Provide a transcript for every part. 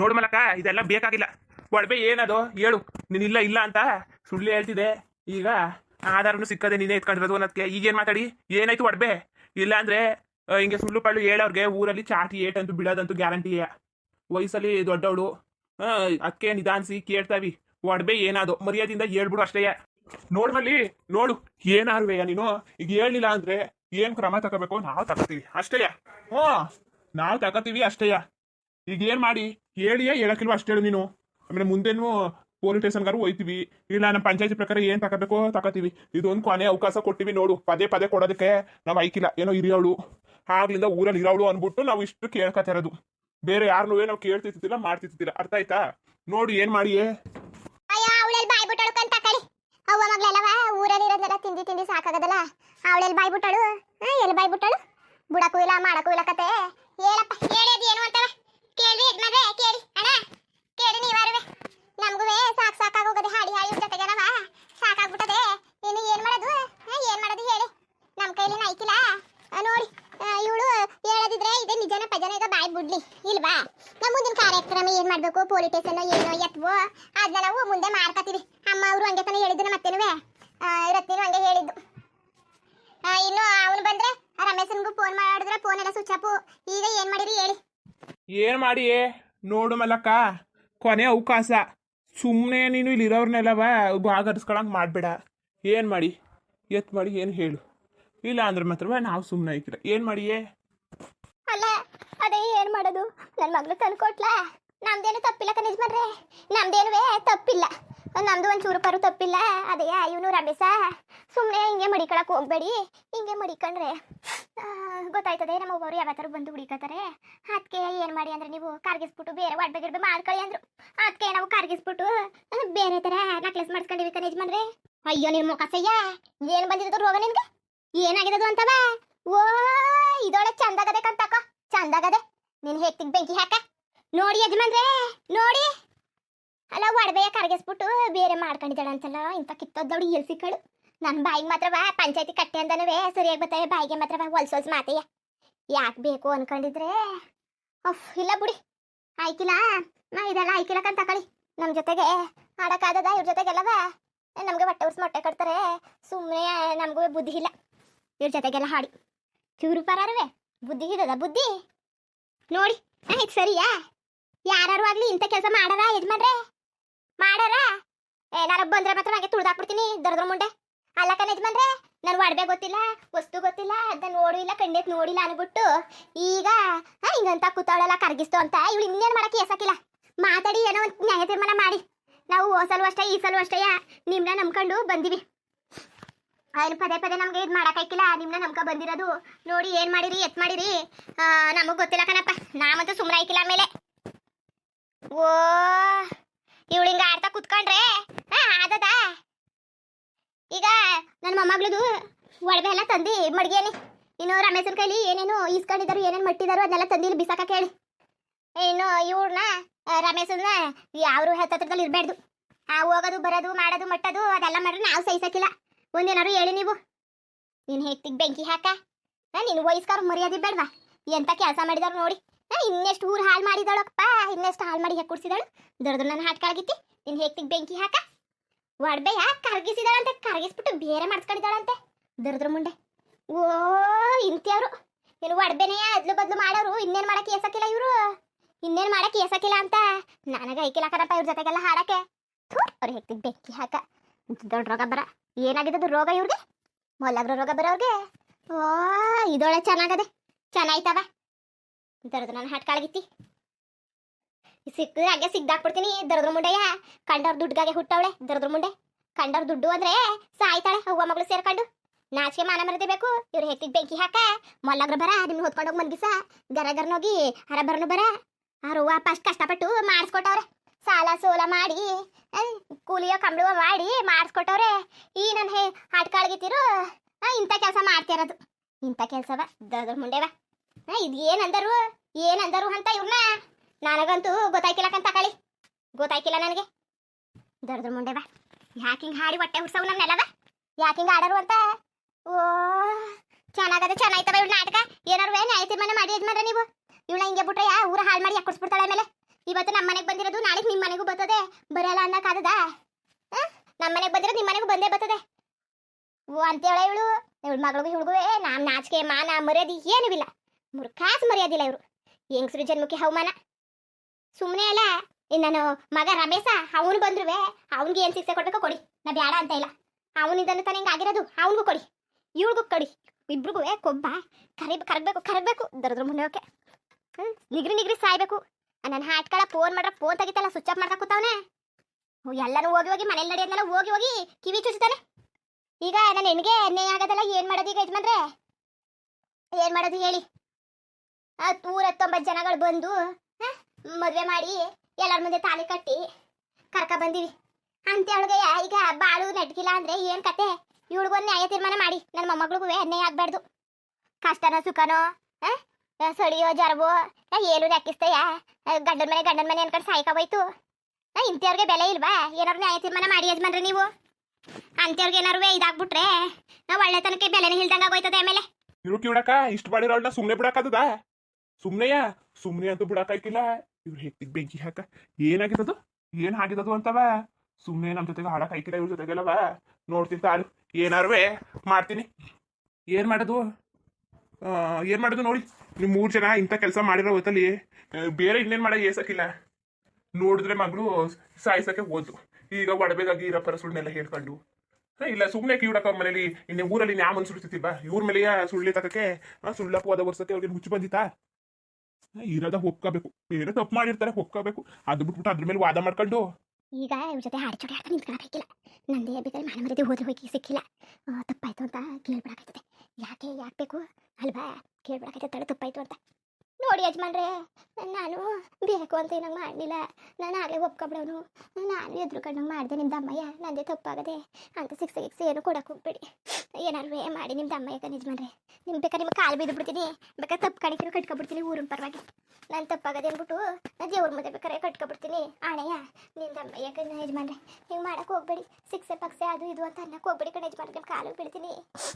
ನೋಡು ಮಲಕ, ಇದೆಲ್ಲ ಬೇಕಾಗಿಲ್ಲ. ಒಡವೆ ಏನದು? ಹೇಳು. ನೀನು ಇಲ್ಲ ಇಲ್ಲ ಅಂತ ಸುಳ್ಳು ಹೇಳ್ತಿದೆ ಈಗ ಆಧಾರನು ಸಿಕ್ಕದೆ ನೀನೇ ಎತ್ಕೊಂಡಿರೋದು ಅನ್ನೋದಕ್ಕೆ. ಈಗೇನು ಮಾತಾಡಿ? ಏನಾಯ್ತು ಒಡವೆ? ಇಲ್ಲ ಅಂದ್ರೆ ಹಿಂಗೆ ಸುಳ್ಳು ಪಳ್ಳು ಹೇಳೋರ್ಗೆ ಊರಲ್ಲಿ ಚಾಟಿ ಏಟಂತೂ ಬಿಡೋದಂತೂ ಗ್ಯಾರಂಟಿಯೇ ವಯಸ್ಸಲ್ಲಿ ದೊಡ್ಡವಳು. ಅದಕ್ಕೆ ನಿಧಾನಿಸಿ ಕೇಳ್ತಾವಿ ಒಡವೆ ಏನಾದೋ? ಮರ್ಯಾದಿಂದ ಹೇಳ್ಬಿಡು ಅಷ್ಟೇ ನೋಡ್ಮಲ್ಲಿ ನೋಡು ಏನಾರುವೆಯ ನೀನು? ಈಗ ಹೇಳಿಲ್ಲ ಅಂದ್ರೆ ಏನ್ ಕ್ರಮ ತಗೋಬೇಕು? ನಾವು ತಗೋತೀವಿ. ಅಷ್ಟೇಯ ಹ್ಞೂ ನಾವು ತಗೋತೀವಿ ಅಷ್ಟೇಯ ಈಗ ಏನ್ ಮಾಡಿ? ಹೇಳಿಯೇ ಹೇಳಕ್ಕಿಲ್ವ ಅಷ್ಟು ಹೇಳು ನೀನು. ಆಮೇಲೆ ಮುಂದೇನು ಪೊಲೀಸ್ ಸ್ಟೇಷನ್ಗಾರು ಹೋಯ್ತೀವಿ. ಇಲ್ಲ ನಮ್ಮ ಪಂಚಾಯತಿ ಪ್ರಕಾರ ಏನು ತಗೋಬೇಕು ತಗೋತೀವಿ ಇದೊಂದು ಕೊನೆ ಅವಕಾಶ ಕೊಟ್ಟಿವಿ ನೋಡು. ಪದೇ ಪದೇ ಕೊಡೋದಕ್ಕೆ ನಾವು ಐಕಿಲ್ಲ. ಏನೋ ಇರೋಳು ಆಗ್ಲಿಂದ ಊರಲ್ಲಿ ಇರೋಳು ಅಂದ್ಬಿಟ್ಟು ನಾವು ಇಷ್ಟು ಕೇಳ್ಕೊತಿರೋದು ಬೇರೆ ಯಾರನ್ನೂ ಏನೋ ಕೇಳ್ತಿರ್ತಿಲ್ಲ ಮಾಡ್ತಿರ್ತಿಲ್ಲ ಅರ್ಥ ಆಯ್ತಾ? ನೋಡು, ಏನು ಮಾಡಿಯೇ? ಬಾಯ್ಬಿಟ್ಟಳು ಊರಲ್ಲಿ ಸಾಕಾಗದಲ್ಲ. ಅವಳೆಲ್ಲಿ ಬಾಯ್ ಬಿಟ್ಟಳು. ಎಲ್ಲಿ ಬಾಯ್ಬಿಟ್ಟಳು ಬುಡಕ್ಕೂ ಇಲ್ಲ, ಮಾಡಕ್ಕೂ ಇಲ್ಲ ಕತೆ. ಹೇಳಪ್ಪ, ಹೇಳೇದು ಏನು ಅಂತವ ಕೇಳ್ರಿ ಯಜಮಾನ್ರೆ ಕೇಳಿ, ಅಣ್ಣ. ಕೇಳಿ ನೀವಾರುವೆ ನಮಗೂ ಸಾಕ್ ಸಾಕಾಗೋಗದೆ ಹಾಡಿ ಹಾಡಿ ಇವ್ರ್ ಜೊತೆಗೆನವ ಸಾಕಾಗ್ಬಿಟ್ಟದೆ. ಇನ್ನು ಏನ್ ಮಾಡೋದು? ಏನ್ ಮಾಡೋದು ಹೇಳಿ. ನಮ್ಮ ಕೈಲಿ ನಾಯ್ಕಿಲ್ಲ ನೋಡಿ ಇವಳು ಹೇಳದಿದ್ರೆ ಇದೆ ನಿಜನ ಪಜನ ಈಗ ಬಾಯ್ ಬಿಡ್ಲಿ, ಇಲ್ವಾ? ನಮ್ಮ ಮುಂದಿನ ಕಾರ್ಯಕ್ರಮ ಏನ್ ಮಾಡ್ಬೇಕು? ಪೊಲೀಸ್ ಸ್ಟೇಷನ್ ಏನೋ ಎತ್ವೋ? ಅದನ್ನ ನಾವು ಮುಂದೆ ಮಾಡ್ಕೋತೀವಿ. ಅಮ್ಮ, ಅವರು ಹಂಗೆ ತಾನೇ ಹೇಳಿದ್ರು ಮತ್ತೇನುವೆ ರತ್ನಿನು ಹಂಗೆ ಹೇಳಿದ್ದು. ಇನ್ನು ಅವನು ಬಂದ್ರೆ ರಮೇಶನ್ಗೂ ಫೋನ್ ಮಾಡಿದ್ರೆ ಫೋನ್ ಎಲ್ಲ ಸ್ವಿಚ್ ಆಫ್ ಈಗ ಏನ್ ಮಾಡಿರಿ ಹೇಳಿ. ಏನ್ ಮಾಡಿ? ನೋಡು ಮಲಕ್ಕ ಕೊನೆ ಅವಕಾಶ. ಸುಮ್ಮನೆ ನೀನು ಇಲ್ಲಿ ಇರೋರ್ನೆಲ್ಲವ ಬಾಗರ್ಸ್ಕೊಳಂಗೆ ಮಾಡಬೇಡ. ಏನು ಮಾಡಿ? ಎತ್ ಮಾಡಿ, ಏನು ಹೇಳು? ಇಲ್ಲ ಅಂದ್ರೆ ಮಾತ್ರ ನಾವು ಸುಮ್ಮನೆ ಐಕಿಲ್ಲ ಏನು ಮಾಡಿಯೇ? ಅಲ್ಲ, ಅದೇ ಏನು ಮಾಡೋದು? ನನ್ನ ಮಗಳು ತಂದ್ಕೊಟ್ಲಾ ನಮ್ದೇನು ತಪ್ಪಿಲ್ಲ ಕನಿಜ್ ಮರ್ರೆ ನಮ್ದೇನುವೇ ತಪ್ಪಿಲ್ಲ. ನಮ್ದು ಒಂದ್ ಚೂರು ಪರು ತಪ್ಪಿಲ್ಲ. ಅದೇ ಇವನು ರಮೇಶ. ಸುಮ್ಮನೆ ಹಿಂಗೆ ಮಡಿಕೊಳಕ್ ಹೋಗ್ಬೇಡಿ. ಹಿಂಗೆ ಮಡಿಕೊಂಡ್ರೆ. ಗೊತ್ತಾಯ್ತದೆ, ನಮ್ಮ ಒಬ್ಬರು ಯಾವತ್ತಾರು ಬಂದು ಹುಡುಕತಾರೆ. ಅದಕ್ಕೆ ಏನ್ ಮಾಡಿ ಅಂದ್ರೆ ನೀವು ಕಾರ್ಗಿಸ್ಬಿಟ್ಟು ಬೇರೆ ಒಡ್ಬೆ ಗಿಡ್ಬೆ ಮಾಡ್ಕೊಳ್ಳಿ ಅಂದ್ರು. ಅದಕ್ಕೆ ನಾವು ಕಾರ್ಗಿಸ್ಬಿಟ್ಟು ಬೇರೆ ತರ ನಕ್ಲೆಸ್ ಮಾಡಿಸ್ಕೊಂಡಿವಿ ಕನೇಜ್ ಮಾಡ್ರಿ ಅಯ್ಯೋ, ನಿನ್ ಮುಖ ಸಯ್ಯ. ಏನ್ ಬಂದಿರೋದು ರೋಗ ನಿನ್ಗೆ. ಏನಾಗಿರೋದು ಅಂತವ? ಓ ಇದೊಳೆ ಚಂದಾಗದೆ ಕಂತಕ ಚಂದಾಗದೆ ನೀನ್ ಹೆತ್ತಿಗ್ ಬೆಂಕಿ ಹಾಕ. ನೋಡಿ ಯಜಮಾನ್ರೆ, ನೋಡಿ. ಅಲ್ಲ ಒಡವೆಯ ಕರಗಿಸ್ಬಿಟ್ಟು ಬೇರೆ ಮಾಡ್ಕೊಂಡಿದ್ದಾಳೆ ಅಂತಲ್ಲ ಇಂಥ ಕಿತ್ತೋದವಳು ಎಲ್ ಸಿಕ್ಕಳು ನನ್ನ ಬಾಯಿಗೆ ಮಾತ್ರವ ಪಂಚಾಯತಿ ಕಟ್ಟೆ ಅಂದನವೇ, ಸರಿಯಾಗಿ ಬರ್ತವೆ ಬಾಯಿಗೆ ಮಾತ್ರವ ಹೊಲ್ಸ್ ಹೊಲ್ಸ್ ಮಾತೆಯ. ಯಾಕೆ ಬೇಕು ಅನ್ಕೊಂಡಿದ್ರೆ? ಅಫ್, ಇಲ್ಲ ಬಿಡಿ. ಆಯ್ಕಿಲ್ಲ ನಾ ಇದೆಲ್ಲ ಆಯ್ಕಿಲ್ಲ ತಕೊಳ್ಳಿ ನಮ್ಮ ಜೊತೆಗೆ ಆಡಕ್ಕಾಗದ ಇವ್ರ ಜೊತೆಗೆಲ್ಲವ ನಮಗೆ ಹೊಟ್ಟೆ ಉರ್ಸ್ ಮೊಟ್ಟೆ ಕಟ್ತಾರೆ. ಸುಮ್ಮನೆ ನಮಗೂ ಬುದ್ಧಿ ಇಲ್ಲ. ಇವ್ರ ಜೊತೆಗೆಲ್ಲ ಹಾಡಿ. ಚೂರು ಪರಾರವೇ? ಬುದ್ಧಿ ಇದದ, ಬುದ್ಧಿ? ನೋಡಿ ಆಯ್ತು ಸರಿಯಾ? ಯಾರು ಆಗ್ಲಿ ಇಂಥ ಕೆಲಸ ಮಾಡಾರ ಯಜಮಾನ್ರೆ? ಮಾಡಾರ? ಏನಾರ ಬಂದ್ರೆ ಮಾತ್ರ ಹಾಗೆ ತುಳ್ದಾಕ್ಬಿಡ್ತೀನಿ, ದರ್ದ್ರ ಮುಂಡೆ. ಅಲ್ಲ ಕಣ ನನ್ ಒಡವೆ ಗೊತ್ತಿಲ್ಲ, ವಸ್ತು ಗೊತ್ತಿಲ್ಲ ಅದನ್ನ ನೋಡಿಲ್ಲ ಕಣ್ಣೆತ್ ನೋಡಿಲ್ಲ ಅನ್ಬಿಟ್ಟು ಈಗ ಹಿಂಗಂತ ಕೂತವಳೆಲ್ಲ ಕರ್ಗಿಸ್ತು ಅಂತ ಇವಳು ಇನ್ನೇನ್ ಮಾಡಕ್ಕೆ ಎಸಕಿಲ್ಲ ಮಾತಾಡಿ, ಏನೋ ಒಂದು ನ್ಯಾಯ ತೀರ್ಮಾನ ಮಾಡಿ. ನಾವು ಹೋಸಲು ಅಷ್ಟೇ ಈ ಸಲ ಅಷ್ಟೇ ನಿಮ್ನ ನಂಬ್ಕೊಂಡು ಬಂದಿವಿ. ಏನು ಪದೇ ಪದೇ ನಮ್ಗೆ ಇದು ಮಾಡಕ್ಕಾಯ್ಕಿಲ್ಲ ನಿಮ್ನ ನಮ್ಕ ಬಂದಿರೋದು. ನೋಡಿ, ಏನ್ ಮಾಡಿರಿ ಎತ್ ಮಾಡಿರಿ. ನಮಗ್ ಗೊತ್ತಿಲ್ಲ ಕಣಪ್ಪ, ನಾವಂತೂ ಸುಮ್ಮನೆ ಆಮೇಲೆ. ಓ, ಇವಳು ಆಡ್ತಾ ಕುತ್ಕೊಂಡ್ರೆ ಈಗ ನನ್ನ ಮೊಮ್ಮಗಳದು ಒಡವೆ ಎಲ್ಲ ತಂದು ಮಡ್ಗೇನಿ ಇನ್ನು ರಮೇಶನ್ ಕೈಲಿ ಏನೇನು ಈಸ್ಕೊಂಡಿದ್ದಾರೆ, ಏನೇನು ಮಟ್ಟಿದಾರೋ ಅದನ್ನೆಲ್ಲ ತಂದು ಇಲ್ಲಿ ಬಿಸಾಕ ಕೇಳಿ. ಇನ್ನು ಇವ್ರನ್ನ ರಮೇಶನ್ನ ಯಾರು ಹತ್ತತ್ರದಲ್ಲಿ ಇರಬಾರ್ದು ಆ, ಹೋಗೋದು, ಬರೋದು, ಮಾಡೋದು, ಮಟ್ಟದು ಅದೆಲ್ಲ ಮಾಡ್ರೆ ನಾವು ಸಹಿಸಕ್ಕಿಲ್ಲ ಒಂದೇನಾರು ಹೇಳಿ ನೀವು. ನೀನು ಹೆಕ್ತಿಗೆ ಬೆಂಕಿ ಹಾಕ. ನೀನು ವಯಸ್ಕಾರ ಮರ್ಯಾದೆ ಬೇಡವಾ. ಎಂತ ಕೆಲಸ ಮಾಡಿದಾರು ನೋಡಿ. ನಾನು ಇನ್ನೆಷ್ಟು ಊರು ಹಾಳು ಮಾಡಿದಾಳಪ್ಪ, ಇನ್ನೆಷ್ಟು ಹಾಳು ಮಾಡಿ ಕುಡ್ಸಿದಾಳು ದೊಡ್ಡ ನನ್ನ ಹಾಟ್ಕಾಳಗಿತ್ತಿ ನಿನ್ ಹೆತ್ತಿಗೆ ಬೆಂಕಿ ಹಾಕ. ಒಡ್ಬೆ ಯಾಕೆ ಕರಗಿಸಿದಾಳಂತೆ? ಕರಗಿಸ್ಬಿಟ್ಟು ಬೇರೆ ಮಾಡಿಸ್ಕೊಂಡಿದ್ದಾಳಂತೆ. ದರದ್ರ ಮುಂಡೆ. ಓ, ಇಂತಿಯವರು. ಏನು ಒಡ್ಬೆನೇ ಅದ್ಲು ಬದ್ಲು ಮಾಡೋರು, ಇನ್ನೇನ್ ಮಾಡಕ್ಕೆ ಎಸಕಿಲ್ಲ ಇವರು? ಇನ್ನೇನ್ ಮಾಡಕ್ಕೆ ಎಸಕಿಲ್ಲ ಅಂತ? ನನಗೆ ಐಕಿಲ್ಲ ಕಣಪ್ಪ ಇವ್ರ ಜೊತೆಗೆಲ್ಲ ಹಾಡಕ್ಕೆ. ಅವ್ರು ಹೆಕ್ತಿ ಬೆಕ್ಕಿ ಹಾಕ. ದೊಡ್ಡ ರೋಗ ಬರ. ಏನಾಗಿದ್ದದು ರೋಗ ಇವ್ರಿಗೆ? ಮೊಲಗ್ರ ರೋಗ ಬರೋರ್ಗೆ ಓ ಇದೊಳೆ ಚೆನ್ನಾಗದೆ. ಚೆನ್ನಾಯ್ತವ. ದರ್ದ ಹಾಟ್ ಹಟ್ಕಾಳಗಿತ್ತಿ ಸಿಕ್ಕ ಹಾಗೆ ಸಿಗ್ದಾಕ್ಬಿಡ್ತೀನಿ ದರದ್ರ ಮುಂಡೆಯ ಕಂಡವ್ರ ದುಡ್ಗಾಗೆ ಹುಟ್ಟವಳೆ ದರದ್ರ ಮುಂಡೆ. ಕಂಡವ್ರ ದುಡ್ಡು ಅಂದ್ರೆ ಸಾಯ್ತಾಳೆ ಅವ್ವ ಮಗಳು ಸೇರ್ಕೊಂಡು. ನಾಚಿಕೆ ಮಾನ ಮರದಬೇಕು ಇವ್ರು ಹೆತ್ತಿಗೆ ಬೆಂಕಿ ಹಾಕ ಮೊಲ್ಲಗ್ರ ಬರ ನಿಮ್ಗೆ ಹೊತ್ಕೊಂಡೋಗಿ ಮಂದಿಸ ಗರ ಗರನೋಗಿ ಹರ ಬರ. ಬರ ಅವ್ರವ್ವ ಫಸ್ಟ್ ಕಷ್ಟಪಟ್ಟು ಮಾಡಿಸ್ಕೊಟ್ಟವ್ರೆ. ಸಾಲ ಸೋಲ ಮಾಡಿ ಆ, ಕೂಲಿಯೋ ಕಂಬಳುವ ಮಾಡಿ ಮಾಡಿಸ್ಕೊಟ್ಟವ್ರೆ. ಈ ನನ್ನ ಹೇ ಹಾಟ್ಕಾಳ್ಗಿತ್ತಿರು ಇಂಥ ಕೆಲಸ ಮಾಡ್ತಿರೋದು ಇಂಥ ಕೆಲಸವ ದರದ್ರ ಮುಂಡೆವ. ಇದ್ ಏನಂದರು? ಏನಂದರು ಅಂತ ಇವ್ರನ್ನ ನನಗಂತೂ ಗೊತ್ತಾಯ್ಕಿಲ್ಲಕಂತ ಕಳಿ ಗೊತ್ತಾಯ್ಕಿಲ್ಲ ನನಗೆ. ದರ್ದ್ರ ಮುಂಡೆ ಬಾ. ಯಾಕಿಂಗ್ ಹಾಡಿ ಹೊಟ್ಟೆ ಹುಡ್ಸವು ನನ್ನೆಲ್ಲವ ಯಾಕೆ ಹಿಂಗೆ ಆಡರು ಅಂತ? ಓ, ಚೆನ್ನಾಗದ ಚೆನ್ನಾಯ್ತವ ಇವ್ ನಾಟಕ. ಏನಾರು ನ್ಯಾಯ ತೀರ್ಮಾನ ಮಾಡಿ ಯಜಮಾನ್ರೆ ನೀವು? ಇವಳ ಹಿಂಗೆ ಬಿಟ್ರೆ ಯಾ ಊರ ಹಾಳು ಮಾಡಿ ಯಾಕೆ ಮೇಲೆ ಇವತ್ತು ನಮ್ಮ ಮನೆಗೆ ಬಂದಿರೋದು ನಾಳೆ ನಿಮ್ಮ ಮನೆಗೂ ಬರ್ತದೆ. ಬರಲ್ಲ ಅನ್ನಕ್ಕಾಗದ ನಮ್ಮ ಮನೆಗೆ ಬಂದಿರೋದು ನಿಮ್ಮ ಮನೆಗೂ ಬಂದೇ ಬರ್ತದೆ. ಓ, ಅಂತೇಳ ಇವಳು. ಇವಳು ಮಗಳಿಗೂ ಇವಳಿಗೂ ನಾಮ್ ನಾಚಿಕೆ ಮಾನ ಮರ್ಯಾದೆ ಏನೂ ಇಲ್ಲ. ಮುರ್ಖಾಸ್ ಮರ್ಯಾದಿಲ್ಲ ಇವರು. ಹೆಂಗಸ್ರು ಜನ್ಮಕ್ಕೆ ಹವಮಾನ ಸುಮ್ಮನೆ ಅಲ್ಲ ನಾನು ಮಗ ರಮೇಶ, ಅವನು ಬಂದ್ರುವೆ, ಅವನಿಗೆ ಏನು ಶಿಕ್ಷೆ ಕೊಡ್ಬೇಕು ಕೊಡಿ, ನಾ ಬೇಡ ಅಂತ ಇಲ್ಲ. ಅವನಿಂದನೂ ತಾನೇ ಹಿಂಗೆ ಆಗಿರೋದು, ಅವನಿಗೂ ಕೊಡಿ, ಇವಳಿಗೂ ಕೊಡಿ ಇಬ್ರಿಗೂ ಕೊಬ್ಬ ಕರಿ ಕರಗಬೇಕು ಕರಗಬೇಕು, ದರದ್ರ ಮುಂದೆ ಹ್ಞೂ ನಿಗ್ರಿ ನಿಗ್ರಿ, ಸಾಯ್ಬೇಕು. ನನ್ನ ಹಾಟ್ಕಳ ಫೋನ್ ಮಾಡ್ರ, ಫೋನ್ ತೆಗಿತಲ್ಲ ಸ್ವಿಚ್ ಆಫ್ ಮಾಡ್ತಾ ಕೂತಾವನೆ. ಎಲ್ಲರೂ ಹೋಗಿ ಹೋಗಿ, ಮನೇಲಿ ನಡೆಯೋದ್ನೆಲ್ಲ ಹೋಗಿ ಹೋಗಿ ಕಿವಿ ಚುಚ್ತಾನೆ ಈಗ ನಾನು ಹೆಣ್ಗೆ ಎಣ್ಣೆ ಆಗೋದಲ್ಲ, ಏನು ಮಾಡೋದು ಈಗ ಯಜಮಾನ್ರೆ? ಏನು ಮಾಡೋದು ಹೇಳಿ? ಆ ನೂರ ಹತ್ತೊಂಬತ್ತು ಜನಗಳು ಬಂದು ಮದುವೆ ಮಾಡಿ ಎಲ್ಲರ ಮುಂದೆ ತಾಳಿ ಕಟ್ಟಿ ಕರ್ಕ ಬಂದಿವಿ. ಅಂತೇಳ್ಗೆ ಈಗ ಬಾಳು ನೆಟ್ಗಿಲ್ಲ ಅಂದ್ರೆ ಏನ್ ಕತೆ? ಇವಳಿಗೊಂದು ನ್ಯಾಯ ತೀರ್ಮಾನ ಮಾಡಿ. ನನ್ನ ಮೊಮ್ಮಗಳಿಗೂ ಅನ್ಯಾಯ ಆಗ್ಬಾರ್ದು. ಕಷ್ಟನೋ ಸುಖನೋ ಸಳಿಯೋ ಆ, ಏನು ನೆಕ್ಕಿಸ್ತಯ್ಯ ಗಂಡನ ಮನೆ ಗಂಡನ ಮನೆ ಅನ್ಕೊಂಡು ಸಾಯ್ಕ ಹೋಯ್ತು. ಇಂಥವ್ರಿಗೆ ಬೆಲೆ ಇಲ್ವಾ? ಏನಾರು ನ್ಯಾಯ ತೀರ್ಮಾನ ಮಾಡಿ ಯಜಮಾನ್ರಿ ನೀವು. ಅಂತವ್ರಿಗೆ ಏನಾರು ಇದಾಗ್ಬಿಟ್ರೆ ನಾವು ಒಳ್ಳೆತನಕ್ಕೆ ಬೆಲೆನೇ ಇಲ್ದಂಗ ಆಗೋಯ್ತದೆ ಆಮೇಲೆ. ಇರು ಕಿವಿಡಕ ಇಷ್ಟ ಸುಮ್ನೆ ಬಿಡಕ್ಕಾಗದ ಸುಮ್ನೆಯ ಸುಮ್ನೆ ಅಂತೂ ಬಿಡಕ್ಕಾಯ್ತಿಲ್ಲ ಇವ್ರು ಹೆತ್ತಿಗೆ ಬೆಂಕಿ ಹಾಕ. ಏನಾಗಿದ್ದದು ಏನ್ ಆಗಿದ್ದದು ಅಂತವ? ಸುಮ್ನೆ ನಮ್ ಜೊತೆಗೆ ಹಾಡಕ್ ಆಯ್ತಿಲ್ಲ ಇವ್ರ ಜೊತೆಗೆಲ್ಲವ. ನೋಡ್ತೀನಿ ತಾಳು. ಏನಾರುವೆ? ಮಾಡ್ತೀನಿ. ಏನ್ ಮಾಡೋದು? ಏನ್ ಮಾಡೋದು ನೋಡಿ. ನೀವು ಮೂರು ಜನ ಇಂಥ ಕೆಲಸ ಮಾಡಿರೋ ಹೊತ್ತಲ್ಲಿ ಬೇರೆ ಇನ್ನೇನು ಮಾಡೋ ಏಸಕ್ಕಿಲ್ಲ. ನೋಡಿದ್ರೆ ಮಗಳು ಸಾಯಿಸಕ್ಕೆ ಹೋದ್ಲು ಈಗ ಒಡಬೇಕಾಗಿ ಇರೋ ಸುಳ್ಳೆಲ್ಲ ಹೇಳ್ಕೊಂಡು. ಇಲ್ಲ ಸುಮ್ಮನೆ ಅವ್ರ ಮನೇಲಿ, ಇನ್ನೇ ಊರಲ್ಲಿ ನ್ಯಾ ಬಾ ಇವ್ರ ಮೇಲೆ ಸುಳ್ಳಿ ತಕಕ್ಕೆ ಸುಳ್ಳಪ್ಪ ಹೋದ ವರ್ಷಕ್ಕೆ ಅವ್ರಿಗೆ ಹುಚ್ಚು ಬಂದಿತ್ತಾ? ಇರೋದ ಒಪ್ಕೋಬೇಕು ಏನೋ ತಪ್ಪು ಮಾಡಿರ್ತಾರೆ ಒಪ್ಕೋಬೇಕು ಅದು ಬಿಟ್ಬಿಟ್ಟು ಅದ್ರ ಮೇಲೆ ವಾದ ಮಾಡ್ಕೊಂಡು ಈಗ ಇವ್ರ ಜೊತೆ ಹಾಡಿ ಚೋಡಿ ಆಡ್ತಾ ನಿಂತ್ಕೊಳ್ಬೇಕಿಲ್ಲ ನಂದೇ ಬೇಕಾದ್ರೆ ಮನೆ ಮರ್ಯಾದೆ ಹೋದ್ರೆ ಹೋಗಿ ಸಿಕ್ಕಿಲ್ಲ. ತಪ್ಪಾಯ್ತು ಅಂತ ಕೇಳ್ಬಿಡಕೈತದೆ ಯಾಕೆ ಯಾಕೆ ಬೇಕು? ಅಲ್ವಾ? ಕೇಳ್ಬಿಡಕೈತೆ ತಪ್ಪಾಯ್ತು ಅಂತ. ನೋಡಿ ಯಜಮಾನ್ರೆ ಬೇಕು ಅಂತ ಏನಂಗೆ ಮಾಡಲಿಲ್ಲ. ನಾನು ಆಗಲೇ ಒಪ್ಕೊಬಿಡೋನು. ನಾನು ಎದ್ರುಕೊಂಡಂಗೆ ಮಾಡಿದೆ ನಿಮ್ಮ ಅಮ್ಮಯ್ಯ. ನಂದೇ ತಪ್ಪಾಗದೆ. ಅಂತ ಸಿಕ್ಸ್ ಗಿಕ್ಸ್ ಏನು ಕೊಡಕ್ಕೆ ಹೋಗ್ಬೇಡಿ. ಏನಾರು ಮಾಡಿ ನಿಮ್ಮ ದಮ್ಮಯ್ಯಗ ಯಜಮಾನ್ರೆ ನಿಮ್ ಬೇಕಾ ನಿಮ್ಗೆ ಕಾಲು ಬಿದ್ದು ಬಿಡ್ತೀನಿ. ಬೇಕಾದ್ರೆ ತಪ್ಪು ಕಣಿಕಿರು ಕಟ್ಕೊಬಿಡ್ತೀನಿ ಊರಿನ ಪರವಾಗಿ. ನಾನು ತಪ್ಪಾಗದೆ ಅಂದ್ಬಿಟ್ಟು ನಾನು ದೇವ್ರ ಮುಂದೆ ಬೇಕಾರೆ ಕಟ್ಕೊಬಿಡ್ತೀನಿ. ಆಣಯ್ಯ, ನಿಮ್ದು ದಮ್ಮಯ್ಯ ಕಣ್ಣ ಯಜಮಾನ್ರೆ ಹಿಂಗೆ ಮಾಡಕ್ಕೆ ಹೋಗ್ಬೇಡಿ. ಸಿಕ್ಸೆ ಪಕ್ಸೆ ಅದು ಇದು ಅಂತ ಅನ್ನಕ್ಕೆ ಹೋಗ್ಬೇಡಿ ಕಣ ಯಜಮಾನ್ರೆ. ನಿಮ್ಮ ಕಾಲು ಬೀಳ್ತೀನಿ.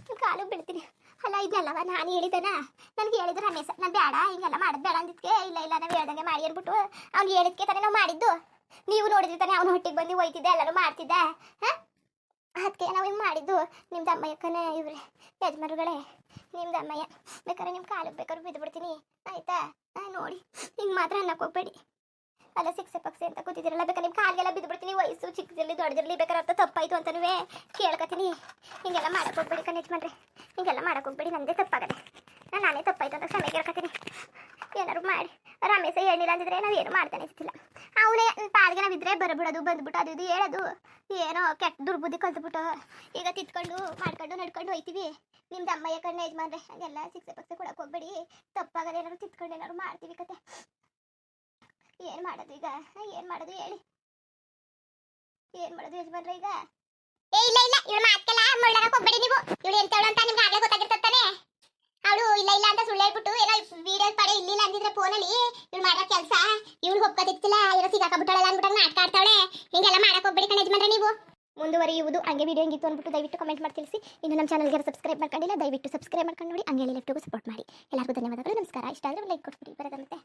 ನಿಮ್ಮ ಕಾಲು ಬೀಳ್ತೀನಿ. ಅಲ್ಲ ಇದೆಲ್ಲವ ನಾನು ಹೇಳಿದನ ನನಗೆ ಹೇಳಿದ ರಮೇಶ. ನಾನು ಬೇಡ ಹಿಂಗೆಲ್ಲ ಮಾಡೋದು ಬೇಡ ಅಂದಿದ್ಕೆ. ಇಲ್ಲ ಇಲ್ಲ, ನಾವು ಹೇಳ್ದಂಗೆ ಮಾಡಿ ಅಂದ್ಬಿಟ್ಟು ಅವ್ನಿಗೆ ಹೇಳಿದ್ಕೆ ತಾನೇ ನಾವು ಮಾಡಿದ್ದು. ನೀವು ನೋಡಿದ್ರಿ ತಾನೇ ಅವನು ಹೊಟ್ಟಿಗೆ ಬಂದು ಒಯ್ತಿದ್ದೆ, ಎಲ್ಲರೂ ಮಾಡ್ತಿದ್ದೆ. ಹಾಂ? ಅದಕ್ಕೆ ನಾವು ಹಿಂಗೆ ಮಾಡಿದ್ದು. ನಿಮ್ಮ ಕನೇ ಇವ್ರೆ ಯಜಮರುಗಳೇ ನಿಮ್ದು ಅಮ್ಮಯ್ಯ ಬೇಕಾದ್ರೆ ನಿಮ್ಮ ಕಾಲಿಗೆ ಬೇಕಾದ್ರೆ ಬಿದ್ದು ಬಿಡ್ತೀನಿ ಆಯ್ತಾ ನೋಡಿ. ಹಿಂಗೆ ಮಾತ್ರ ಅನ್ನಕ್ಕೆ ಹೋಗ್ಬೇಡಿ. ಅಲ್ಲ, ಸಿಕ್ಸೆ ಪಕ್ಸೆ ಅಂತ ಕೂತಿದ್ದೀರಲ್ಲ, ಬೇಕಾದ್ರೆ ನಿಮ್ಮ ಕಾಲಿಗೆಲ್ಲ ಬಿದ್ದು ಬಿಡ್ತೀನಿ ವಯಸ್ಸು, ಚಿಕ್ಕದಿರಲಿ, ದೊಡ್ಡದಿರಲಿ, ಬೇಕಾದ್ರೆ ಅರ್ಥ ತಪ್ಪಾಯ್ತು ಅಂತನೂ ಕೇಳ್ಕೊತೀನಿ. ಹಿಂಗೆಲ್ಲ ಮಾಡಕ್ಕೆ ಹೋಗ್ಬೇಡಿ ಕಣ್ ಮಾಡ್ರಿ ಹಿಂಗೆಲ್ಲ ಮಾಡಕ್ಕೆ ಹೋಗ್ಬೇಡಿ, ನಂದೇ ತಪ್ಪಾಗದೆ ನಾನು ನಾನೇ ತಪ್ಪಾಯ್ತು ಅಂತ ಕ್ಷಮೆ ಕೇಳ್ಕೊತೀನಿ ಏನಾದ್ರು ಮಾಡಿ ರಮೇಶ ಹೇಳಿಲ್ಲ ಅಂದಿದ್ರೆ ನಾವು ಏನು ಮಾಡ್ತಾನೆ ಇರ್ತಿಲ್ಲ ಅವನೇ ಪಾಲ್ಗೆ ನಾವಿದ್ರೆ ಬರಬಿಡೋದು ಬಂದ್ಬಿಟ್ಟು ಅದು ಇದು ಹೇಳೋದು. ಏನೋ ಕೆಟ್ಟ ದುರ್ಬುದ್ಧಿ ಕಲ್ತ್ಬಿಟ್ಟು ಈಗ ತಿತ್ಕೊಂಡು, ಮಾಡ್ಕೊಂಡು, ನಡ್ಕೊಂಡು ಹೋಯ್ತೀವಿ. ನಿಮ್ದು ಅಮ್ಮಯ್ಯ ಕಣ್ಣ ಯಜಮಾನ್ರೆ, ಹಂಗೆಲ್ಲ ಸಿಕ್ಸೆ ಪಕ್ಸೆ ಕೊಡಕ್ಕೆ ಹೋಗ್ಬೇಡಿ. ತಪ್ಪಾಗದೆ ಏನಾದ್ರು ತಿತ್ಕೊಂಡು ಏನಾದ್ರು ಮಾಡ್ತೀವಿ ಕತೆ. ಏನು ಮಾಡೋದು ಈಗ? ಏನು ಮಾಡೋದು ಹೇಳಿ. ಏನು ಮಾಡೋದು ಯಜಮಾನ್ರೆ ಈಗ? ಏ, ಇಲ್ಲ ಇಲ್ಲ ಇವಳು ಮಾತ್ಕೆಲ್ಲ ಮುಳ್ಳಾಡಕ್ಕೆ ಹೋಗ್ಬೇಡಿ ನೀವು. ಇವಳು ಎಂತವಳು ಅಂತ ನಿಮ್ಗೆ ಆಗಲೇ ಗೊತ್ತಾಗಿರ್ತಾನೆ ಅವಳು ಇಲ್ಲ ಇಲ್ಲ ಅಂತ ಸುಳ್ಳು ಹೇಳ್ಬಿಟ್ಟು ಏನೋ ವಿಡಿಯೋ ಪಡೆ ಇಲ್ಲಿಲ್ಲ ಅಂದಿದ್ರೆ ಫೋನಲ್ಲಿ ಇವಳು ಮಾಡೋ ಕೆಲಸ, ಇವಳು ಒಪ್ಕೋತಿರ್ತಿಲ್ಲ ಏನೋ ಸಿಗಾಕಬಿಟ್ಟಾಳಲ್ಲ ಅಂದ್ಬಿಟ್ಟು ನಾಟಕ ಆಡ್ತಾವಳೆ. ಹಿಂಗೆಲ್ಲ ಮಾಡಕ್ ಹೋಗ್ಬೇಡಿ ಕಣ ಯಜಮಾನ್ರೆ ನೀವು. ಮುಂದುವರಿಯುವುದು ಹಂಗೆ ವಿಡಿಯೋ ಹೆಂಗಿತ್ತು ಅಂದ್ಬಿಟ್ಟು ದಯವಿಟ್ಟು ಕಮೆಂಟ್ ಮಾಡಿ ತಿಳಿಸಿ. ಇನ್ನು ನಮ್ಮ ಚಾನಲ್ಗೆ ಸಬ್ಸ್ಕ್ರೈಬ್ ಮಾಡ್ಕೊಂಡಿಲ್ಲ, ದಯವಿಟ್ಟು ಸಬ್ಸ್ಕ್ರೈಬ್ ಮಾಡ್ಕೊಂಡು ನೋಡಿ, ಹಂಗೆ ಲೆಫ್ಟಿಗೂ ಸಪೋರ್ಟ್ ಮಾಡಿ. ಎಲ್ಲರಿಗೂ ಧನ್ಯವಾದಗಳು, ನಮಸ್ಕಾರ. ಇಷ್ಟ ಆದರೆ ಲೈಕ್ ಕೊಟ್ಬಿಡಿ. ಬರೋದಂತೆ.